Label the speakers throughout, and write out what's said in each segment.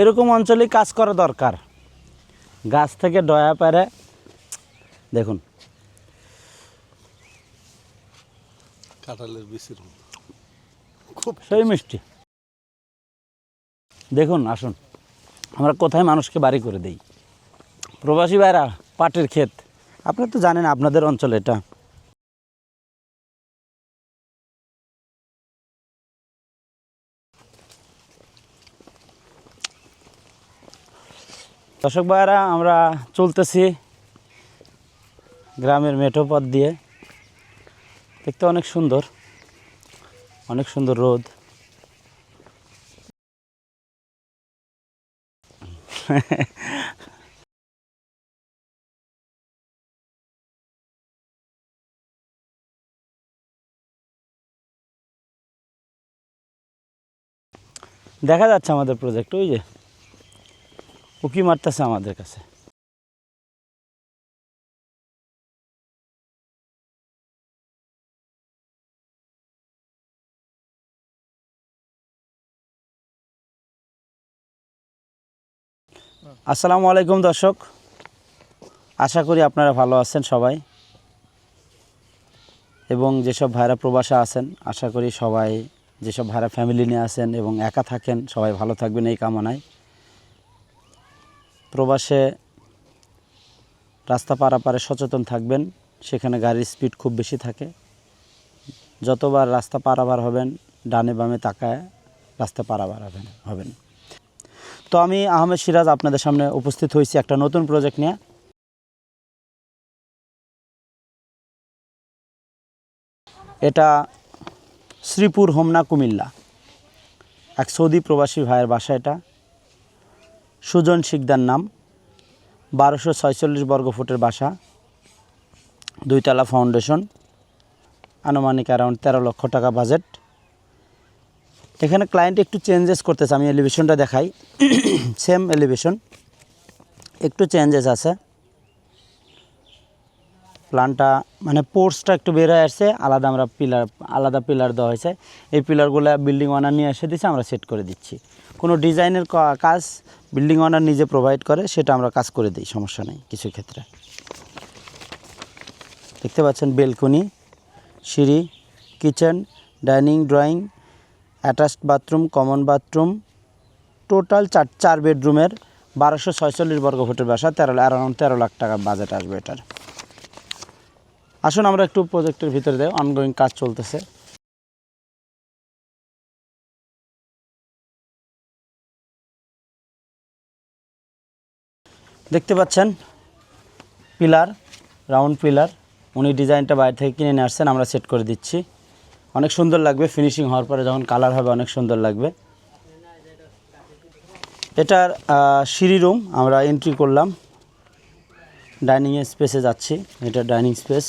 Speaker 1: এরকম অঞ্চলেই কাজ করা দরকার। গাছ থেকে ডয়া পারে দেখুন।
Speaker 2: কাঁঠালের বিচির খুব
Speaker 1: সেই মিষ্টি। দেখুন আসুন। আমরা কোথায় মানুষকে বাড়ি করে দেই? প্রবাসী ভাইরা পাটের ক্ষেত। আপনি তো জানেন আপনাদের অঞ্চল এটা। দর্শক ভাইরা আমরা চলতেছি গ্রামের মেঠো পথ দিয়ে। দেখতে অনেক সুন্দর অনেক সুন্দর রোদ। দেখা যাচ্ছে আমাদের প্রজেক্ট ওই যে। উকি মারতেছে আমাদের কাছে। আসসালামু আলাইকুম দর্শক। আশা করি আপনারা ভালো আছেন সবাই। এবং যেসব ভাইরা প্রবাসে আছেন, আশা করি সবাই, যেসব ভাইরা ফ্যামিলি নিয়ে আছেন এবং একা থাকেন, সবাই ভালো থাকবেন এই কামনায়। প্রবাসে রাস্তা পারাপারে সচেতন থাকবেন, সেখানে গাড়ির স্পিড খুব বেশি থাকে। যতবার রাস্তা পারাবার হবেন, ডানে বামে তাকায় রাস্তা পারাবার হবেন হবেন। তো আমি আহমেদ সিরাজ আপনাদের সামনে উপস্থিত হয়েছি একটা নতুন প্রজেক্ট নিয়ে। এটা শ্রীপুর হোমনা কুমিল্লা। এক সৌদি প্রবাসী ভাইয়ের বাসা এটা। সুজন শিকদার নাম। বারোশো ছয়চল্লিশ বর্গ ফুটের বাসা। দুইতলা ফাউন্ডেশন। আনুমানিক অ্যারাউন্ড তেরো লক্ষ টাকা বাজেট। এখানে ক্লায়েন্ট একটু চেঞ্জেস করতেছে, আমি এলিভেশনটা দেখাই। সেম এলিভেশন একটু চেঞ্জেস আছে। প্ল্যানটা মানে পোর্সটা একটু বের হয়ে আসছে, আলাদা আমরা পিলার আলাদা পিলার দেওয়া হয়েছে। এই পিলারগুলো বিল্ডিং ওনার নিয়ে এসে দিচ্ছে আমরা সেট করে দিচ্ছি। কোনো ডিজাইনের কাজ বিল্ডিং ওনার নিজে প্রোভাইড করে, সেটা আমরা কাজ করে দিই, সমস্যা নেই কিছু ক্ষেত্রে। দেখতে পাচ্ছেন বেলকনি, সিঁড়ি, kitchen, dining, drawing attached bathroom common bathroom total চার চার বেডরুমের বারোশো ছয়চল্লিশ বর্গ ফুটের বাসা, তেরো অ্যারাউন্ড তেরো লাখ টাকা বাজেট আসবে এটার। আসুন আমরা একটু প্রজেক্টের ভিতরে দেয় অনগোয়িং কাজ চলতেছে। দেখতে পাচ্ছেন? Pillar, round pillar. উনি ডিজাইনটা বাইরে থেকে কিনে নিয়ে আসছেন, আমরা সেট করে দিচ্ছি। অনেক সুন্দর লাগবে, ফিনিশিং হওয়ার পরে যখন কালার হবে অনেক সুন্দর লাগবে। এটার সিঁড়ি রুম আমরা এন্ট্রি করলাম। ডাইনিং স্পেসে যাচ্ছি। এটা ডাইনিং স্পেস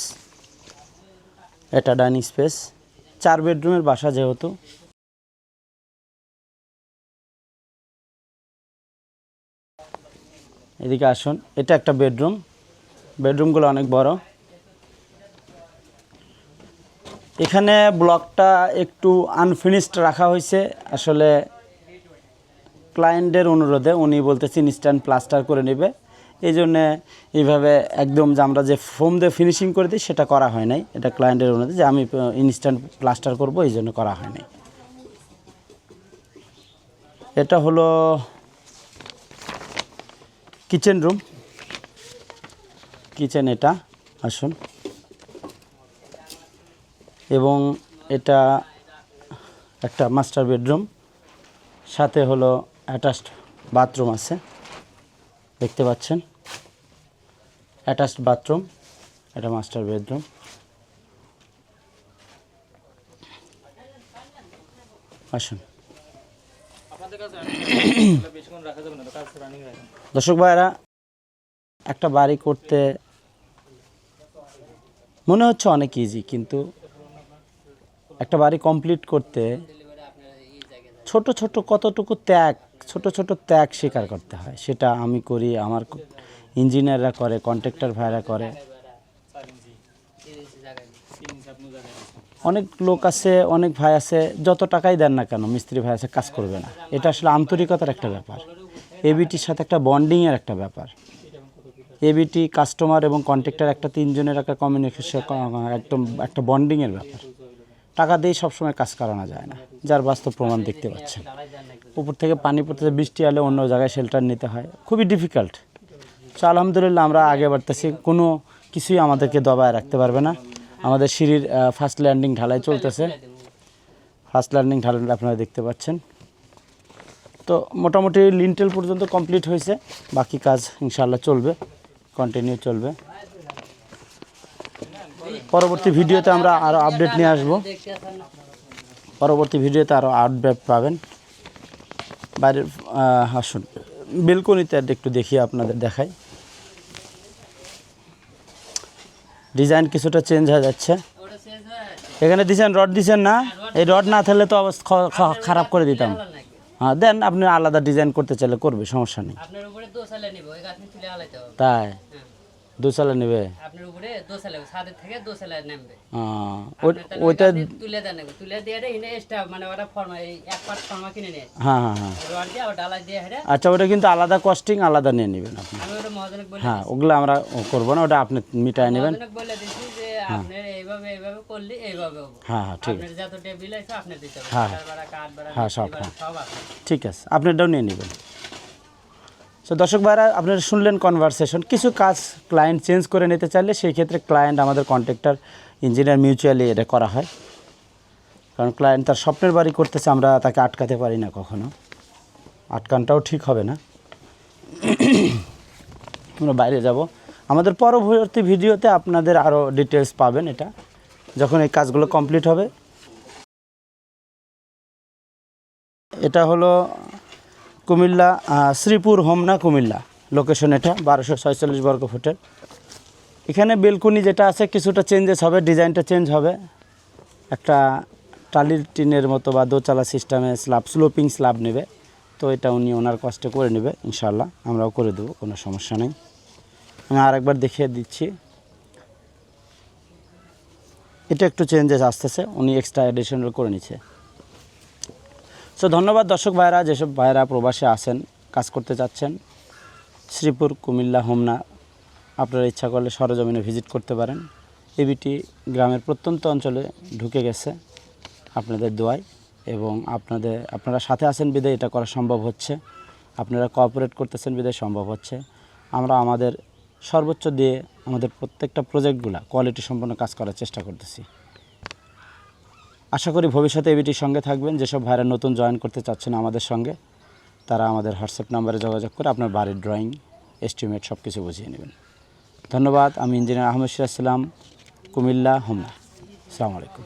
Speaker 1: এটা ডাইনিং স্পেস চার বেডরুমের বাসা যেহেতু। এদিকে আসুন। এটা একটা বেডরুম। বেডরুমগুলো অনেক বড়। এখানে ব্লকটা একটু আনফিনিশড রাখা হয়েছে। আসলে ক্লায়েন্টের অনুরোধে উনি বলতেছেন ইনস্ট্যান্ট প্লাস্টার করে নেবে। এই জন্যে এইভাবে একদম যে আমরা যে ফোম দিয়ে ফিনিশিং করে দিই, সেটা করা হয় নাই। এটা ক্লায়েন্টের অনুরোধে যে আমি ইনস্ট্যান্ট প্লাস্টার করব, এই জন্য করা হয় নাই। এটা হলো কিচেন রুম কিচেন এটা, আসুন। এবং এটা একটা মাস্টার বেডরুম সাথে হলো অ্যাটাচড বাথরুম আছে। দেখতে পাচ্ছেন? অ্যাটাচড বাথরুম এটা মাস্টার বেডরুম আসুন। দর্শক ভাইরা একটা বাড়ি করতে মনে হচ্ছে অনেক ইজি কিন্তু একটা বাড়ি কমপ্লিট করতে ছোট ছোট কতটুকু ত্যাগ, ছোট ছোট ত্যাগ স্বীকার করতে হয়, সেটা আমি করি, আমার ইঞ্জিনিয়াররা করে কন্ট্রাক্টর ভাইরা করে। অনেক লোক আছে, অনেক ভাই আছে, যত টাকাই দেন না কেন মিস্ত্রি ভাই আছে, কাজ করবে না। এটা আসলে আন্তরিকতার একটা ব্যাপার। এবিটির সাথে একটা বন্ডিংয়ের একটা ব্যাপার। এবিটি কাস্টমার এবং কন্ট্রাক্টর একটা তিনজনের একটা কমিউনিকেশন একদম একটা বন্ডিংয়ের ব্যাপার। টাকা দিয়ে সবসময় কাজ করানো যায় না, যার বাস্তব প্রমাণ দেখতে পাচ্ছেন। উপর থেকে পানি পড়তেছে, বৃষ্টি এলে অন্য জায়গায় শেল্টার নিতে হয়। খুবই ডিফিকাল্ট তো আলহামদুলিল্লাহ আমরা আগে বাড়তেছি, কোনো কিছুই আমাদেরকে দবায় রাখতে পারবে না। আমাদের সিঁড়ির ফার্স্ট ল্যান্ডিং ঢালাই চলতেছে। ফার্স্ট ল্যান্ডিং ঢালাই আপনারা দেখতে পাচ্ছেন। তো মোটামুটি লিন্টেল পর্যন্ত কমপ্লিট হয়েছে। বাকি কাজ ইনশাল্লাহ চলবে কন্টিনিউ চলবে। পরবর্তী ভিডিওতে আমরা আরও আপডেট নিয়ে আসব। পরবর্তী ভিডিওতে আরও আপডেট পাবেন। বাইরের আসুন। বেলকনিতে একটু দেখি আপনাদের দেখাই। ডিজাইন কিছুটা চেঞ্জ হয়ে যাচ্ছে। এখানে দিছেন রড দিছেন না? এই রড না থাকলে তো অবস্থা খারাপ করে দিতাম। হ্যাঁ দেন আপনি আলাদা ডিজাইন করতে চাইলে করবে সমস্যা নেই।
Speaker 3: নিব
Speaker 1: তাই? নেবে?
Speaker 3: আপনার তাহলে ওই
Speaker 1: ওইটা
Speaker 3: মানে
Speaker 1: হ্যাঁ হ্যাঁ হ্যাঁ। আচ্ছা ওটা কিন্তু আলাদা কস্টিং আলাদা নিয়ে নেবেন আপনি। হ্যাঁ ওগুলো আমরা করব না ওটা আপনি মিটায় নেবেন।
Speaker 3: মহাজনক বলে দিছি যে আপনার এইভাবে এইভাবে করলে এইভাবে হবে।
Speaker 1: হ্যাঁ হ্যাঁ ঠিক আছে। হ্যাঁ। হ্যাঁ, সব,
Speaker 3: ভাড়া,
Speaker 1: ঠিক আছে আপনারটাও নিয়ে নেবেন। তো দর্শক ভাইরা আপনারা শুনলেন কনভারসেশন কিছু কাজ ক্লায়েন্ট চেঞ্জ করে নিতে চাইলে সেই ক্ষেত্রে ক্লায়েন্ট আমাদের কন্ট্রাক্টর ইঞ্জিনিয়ার মিউচুয়ালি এটা করা হয়। কারণ ক্লায়েন্ট তার স্বপ্নের বাড়ি করতেছে আমরা তাকে আটকাতে পারি না কখনো। আটকানটাও ঠিক হবে না। আমরা বাইরে যাব। আমাদের পরবর্তী ভিডিওতে আপনাদের আরও ডিটেলস পাবেন এটা, যখন এই কাজগুলো কমপ্লিট হবে। এটা হলো কুমিল্লা শ্রীপুর হোমনা কুমিল্লা লোকেশন এটা, বারোশো ছয়চল্লিশ বর্গ ফুটের। এখানে বেলকুনি যেটা আছে, কিছুটা চেঞ্জেস হবে, ডিজাইনটা চেঞ্জ হবে। একটা টালির টিনের মতো বা দোচালা সিস্টেমে স্ল্যাব স্লোপিং স্ল্যাব নেবে। তো এটা উনি ওনার কষ্টে করে নেবে ইনশাল্লাহ আমরাও করে দেবো, কোনো সমস্যা নেই। আমি আরেকবার দেখিয়ে দিচ্ছি। এটা একটু চেঞ্জেস আসতেছে, উনি এক্সট্রা অ্যাডিশনাল করে নিচ্ছে। সো ধন্যবাদ দর্শক ভাইরা, যেসব ভাইরা প্রবাসে আছেন, কাজ করতে চাচ্ছেন, শ্রীপুর, কুমিল্লা, হোমনা, আপনারা ইচ্ছা করলে সরজমিনে ভিজিট করতে পারেন। এবিটি গ্রামের প্রত্যন্ত অঞ্চলে ঢুকে গেছে আপনাদের দোয়ায় এবং আপনাদের, আপনারা সাথে আছেন বিদায়, এটা করা সম্ভব হচ্ছে। আপনারা কোঅপারেট করতেছেন, বিদায় সম্ভব হচ্ছে। আমরা আমাদের সর্বোচ্চ দিয়ে আমাদের প্রত্যেকটা প্রজেক্টগুলা কোয়ালিটি সম্পন্ন কাজ করার চেষ্টা করতেছি। আশা করি ভবিষ্যতে এবিটির সঙ্গে থাকবেন। যেসব ভাইরা নতুন জয়েন করতে চাচ্ছেন আমাদের সঙ্গে, তারা আমাদের হোয়াটসঅ্যাপ নাম্বারে যোগাযোগ করে আপনার বাড়ির ড্রয়িং এস্টিমেট সব কিছু বুঝিয়ে নেবেন। ধন্যবাদ। আমি ইঞ্জিনিয়ার আহমেদ সিরাজ সালাম, কুমিল্লা, হোমনা। আসসালামু আলাইকুম।